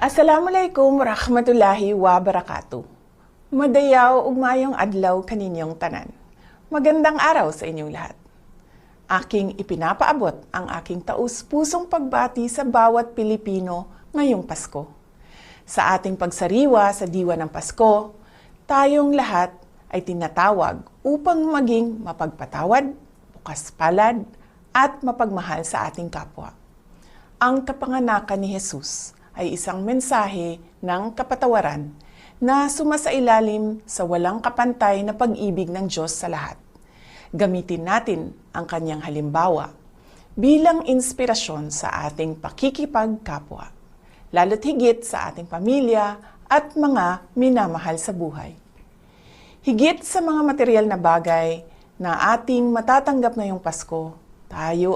Assalamualaikum warahmatullahi wabarakatuh. Madayaw ug mayong adlaw kaninyong tanan. Magandang araw sa inyong lahat. Aking ipinapaabot ang aking taus-pusong pagbati sa bawat Pilipino ngayong Pasko. Sa ating pagsariwa sa diwa ng Pasko, tayong lahat ay tinatawag upang maging mapagpatawad, bukas palad, at mapagmahal sa ating kapwa. Ang kapanganakan ni Jesus ay isang mensahe ng kapatawaran na sumasailalim sa walang kapantay na pag-ibig ng Diyos sa lahat. Gamitin natin ang kanyang halimbawa bilang inspirasyon sa ating pakikipagkapwa, lalo't higit sa ating pamilya at mga minamahal sa buhay. Higit sa mga material na bagay na ating matatanggap ngayong Pasko, tayo